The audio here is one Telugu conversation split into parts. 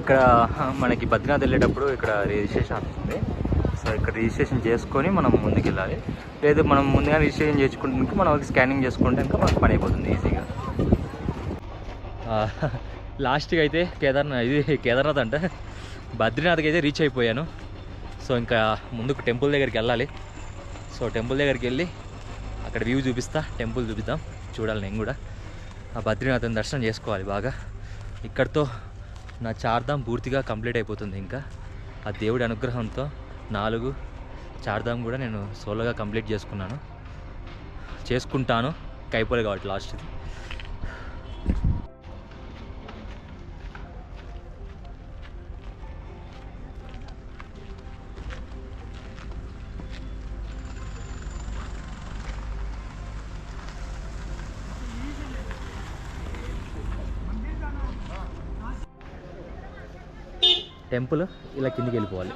ఇక్కడ మనకి బద్రీనాథ్ వెళ్ళేటప్పుడు ఇక్కడ రిజిస్ట్రేషన్ ఉంది. సో ఇక్కడ రిజిస్ట్రేషన్ చేసుకొని మనం ముందుకు వెళ్ళాలి లేదు మనం ముందుగా రిజిస్ట్రేషన్ చేసుకుంటే మనం స్కానింగ్ చేసుకుంటే ఇంకా మనకు పని అయిపోతుంది ఈజీగా లాస్ట్కి అయితే కేదార్నాథ్ ఇది కేదార్నాథ్ అంటే. బద్రీనాథ్కి అయితే రీచ్ అయిపోయాను. సో ఇంకా ముందుకు టెంపుల్ దగ్గరికి వెళ్ళాలి. సో టెంపుల్ దగ్గరికి వెళ్ళి అక్కడ వ్యూ చూపిస్తా టెంపుల్ చూపిద్దాం. చూడాలి నేను కూడా. ఆ బద్రీనాథ్ని దర్శనం చేసుకోవాలి బాగా. ఇక్కడితో నా చార్ధామ్ పూర్తిగా కంప్లీట్ అయిపోతుంది ఇంకా. ఆ దేవుడి అనుగ్రహంతో నాలుగు చార్ధాం కూడా నేను సోలోగా కంప్లీట్ చేసుకున్నాను. చేసుకుంటాను. కైపోలే కాబట్టి లాస్ట్ది. టెంపుల్ ఇలా కిందికి వెళ్ళిపోవాలి.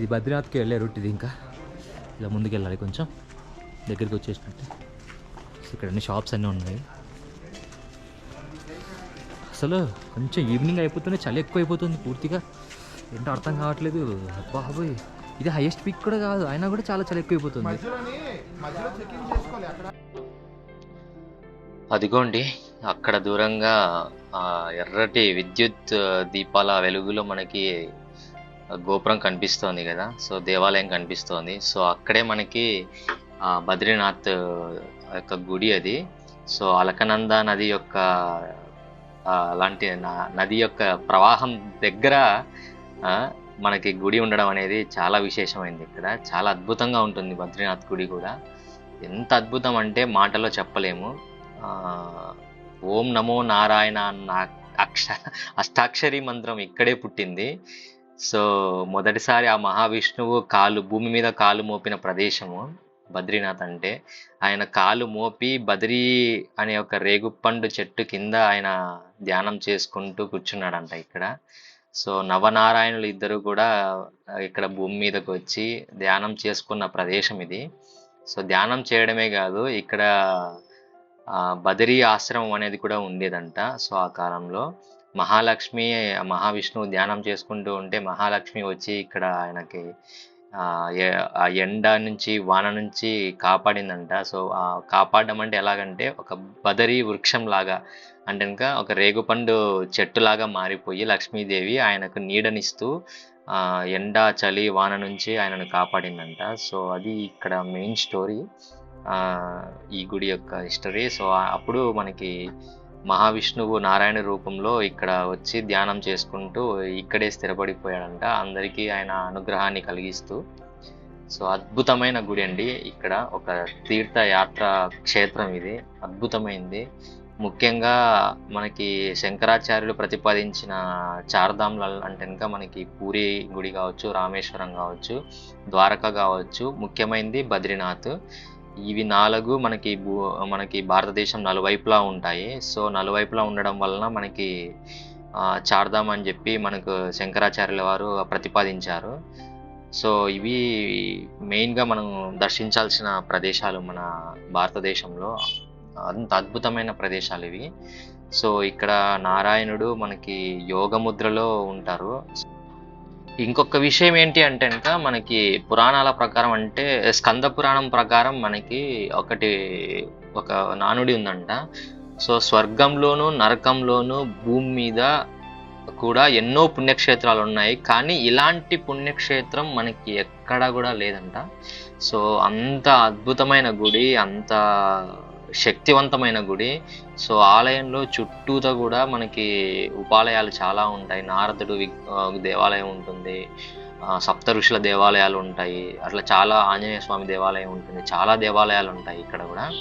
ఇది బద్రీనాథ్కి వెళ్ళే రూట్ ఇది ఇంకా. ఇలా ముందుకు వెళ్ళాలి కొంచెం. దగ్గరికి వచ్చేసినట్టు. ఇక్కడ అన్ని షాప్స్ అన్నీ ఉన్నాయి. అసలు కొంచెం ఈవినింగ్ అయిపోతూనే చలి ఎక్కువ అయిపోతుంది పూర్తిగా. ఏంటో అర్థం కావట్లేదు. బాబోయ్. ఇది హైయెస్ట్ పిక్ కూడా కాదు. అయినా కూడా చాలా చలి ఎక్కువ అయిపోతుంది అదిగోండి అక్కడ దూరంగా ఆ ఎర్రటి విద్యుత్ దీపాల వెలుగులో మనకి గోపురం కనిపిస్తోంది కదా. సో దేవాలయం కనిపిస్తోంది. సో అక్కడే మనకి ఆ బద్రీనాథ్ యొక్క గుడి అది. సో అలకనంద నది యొక్క లాంటి అలాంటి న- నది యొక్క ప్రవాహం దగ్గర మనకి గుడి ఉండడం అనేది చాలా విశేషమైంది ఇక్కడ. చాలా అద్భుతంగా ఉంటుంది బద్రీనాథ్ గుడి కూడా. ఎంత అద్భుతం అంటే మాటలో చెప్పలేము. ఓం నమో నారాయణ అన్న అక్ష అష్టాక్షరి మంత్రం ఇక్కడే పుట్టింది. సో మొదటిసారి ఆ మహావిష్ణువు కాలు భూమి మీద కాలు మోపిన ప్రదేశము బద్రీనాథ్ అంటే. ఆయన కాలు మోపి బద్రీ అనే ఒక రేగుపండు చెట్టు కింద ఆయన ధ్యానం చేసుకుంటూ కూర్చున్నాడంట ఇక్కడ. సో నవనారాయణులు ఇద్దరు కూడా ఇక్కడ భూమి మీదకి వచ్చి ధ్యానం చేసుకున్న ప్రదేశం ఇది. సో ధ్యానం చేయడమే కాదు ఇక్కడ బదరీ ఆశ్రమం అనేది కూడా ఉండేదంట. సో ఆ కాలంలో మహాలక్ష్మి మహావిష్ణువు ధ్యానం చేసుకుంటూ ఉంటే మహాలక్ష్మి వచ్చి ఇక్కడ ఆయనకి ఆ ఎండ నుంచి వాన నుంచి కాపాడిందంట. సో కాపాడడం అంటే ఎలాగంటే ఒక బదరి వృక్షం లాగా అంటే ఇంకా ఒక రేగుపండు చెట్టులాగా మారిపోయి లక్ష్మీదేవి ఆయనకు నీడనిస్తూ ఎండ చలి వాన నుంచి ఆయనను కాపాడిందంట. సో అది ఇక్కడ మెయిన్ స్టోరీ. ఈ గుడి యొక్క హిస్టరీ. సో అప్పుడు మనకి మహావిష్ణువు నారాయణ రూపంలో ఇక్కడ వచ్చి ధ్యానం చేసుకుంటూ ఇక్కడే స్థిరపడిపోయాడంట. అందరికీ ఆయన అనుగ్రహాన్ని కలిగిస్తూ. సో అద్భుతమైన గుడి అండి ఇక్కడ. ఒక తీర్థయాత్ర క్షేత్రం ఇది. అద్భుతమైంది. ముఖ్యంగా మనకి శంకరాచార్యులు ప్రతిపాదించిన చార్ధాంల అంటే ఇంకా మనకి పూరి గుడి కావచ్చు రామేశ్వరం కావచ్చు ద్వారక కావచ్చు ముఖ్యమైనది బద్రీనాథ్. ఇవి నాలుగు మనకి భూ మనకి భారతదేశం నలువైపులా ఉంటాయి. సో నలువైపులా ఉండడం వలన మనకి ఆ, చార్ధామ్ అని చెప్పి మనకు శంకరాచార్యుల వారు ప్రతిపాదించారు. సో ఇవి మెయిన్గా మనం దర్శించాల్సిన ప్రదేశాలు మన భారతదేశంలో. అంత అద్భుతమైన ప్రదేశాలు ఇవి. సో ఇక్కడ నారాయణుడు మనకి యోగముద్రలో ఉంటారు. ఇంకొక విషయం ఏంటి అంటే కనుక మనకి పురాణాల ప్రకారం అంటే స్కంద పురాణం ప్రకారం మనకి ఒకటి ఒక నానుడి ఉందంట. సో స్వర్గంలోను నరకంలోను భూమి మీద కూడా ఎన్నో పుణ్యక్షేత్రాలు ఉన్నాయి. కానీ ఇలాంటి పుణ్యక్షేత్రం మనకి ఎక్కడా కూడా లేదంట. సో అంత అద్భుతమైన గుడి అంత శక్తివంతమైన గుడి. సో ఆలయంలో చుట్టూతో కూడా మనకి ఉపాలయాలు చాలా ఉంటాయి. నారదుడు వి- దేవాలయం ఉంటుంది. సప్త ఋషుల దేవాలయాలు ఉంటాయి. అట్లా చాలా ఆంజనేయ స్వామి దేవాలయం ఉంటుంది. చాలా దేవాలయాలు ఉంటాయి ఇక్కడ కూడా.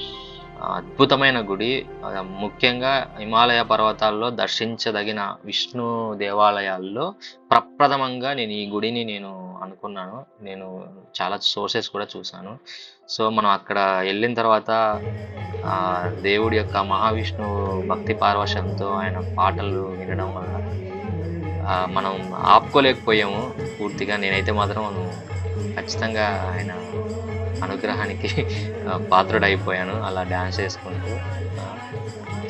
అద్భుతమైన గుడి. ముఖ్యంగా హిమాలయ పర్వతాల్లో దర్శించదగిన విష్ణు దేవాలయాల్లో ప్రప్రథమంగా నేను ఈ గుడిని నేను అనుకున్నాను. నేను చాలా సోర్సెస్ కూడా చూశాను సో మనం అక్కడ వెళ్ళిన తర్వాత దేవుడి యొక్క మహావిష్ణువు భక్తి పార్వశంతో ఆయన పాటలు వినడం వల్ల మనం ఆపుకోలేకపోయాము పూర్తిగా. నేనైతే మాత్రం ఖచ్చితంగా ఆయన అనుగ్రహానికి పాత్రుడైపోయాను అలా డ్యాన్స్ చేసుకుంటూ.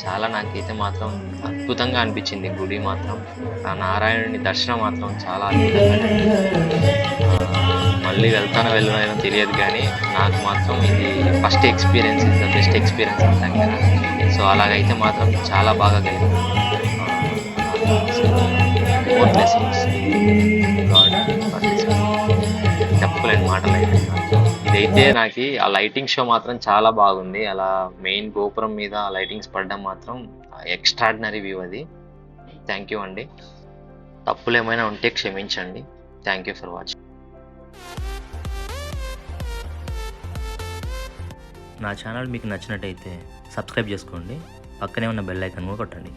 చాలా నాకైతే మాత్రం అద్భుతంగా అనిపించింది గుడి మాత్రం. ఆ నారాయణుని దర్శనం మాత్రం చాలా అద్భుతంగా మళ్ళీ వెళ్తానో వెళ్ళనో తెలియదు కానీ నాకు మాత్రం ఇది first experience is the best experience అంటాం కదా సో అలాగైతే మాత్రం చాలా బాగా కలిగింది. Ah, మోర్ బ్లెస్సింగ్స్ చెప్పలేని మాటలు అయితే ఇదైతే నాకు ఆ లైటింగ్ షో మాత్రం చాలా బాగుంది. అలా మెయిన్ గోపురం మీద లైటింగ్స్ పడడం మాత్రం ఎక్స్ట్రాడినరీ వ్యూ అది. థ్యాంక్ యూ అండి. తప్పులు ఏమైనా ఉంటే క్షమించండి. థ్యాంక్ యూ ఫర్ వాచింగ్ నా ఛానల్ మీకు నచ్చినట్టయితే సబ్స్క్రైబ్ చేసుకోండి. పక్కనే ఉన్న బెల్ ఐకాన్ కూడా కొట్టండి.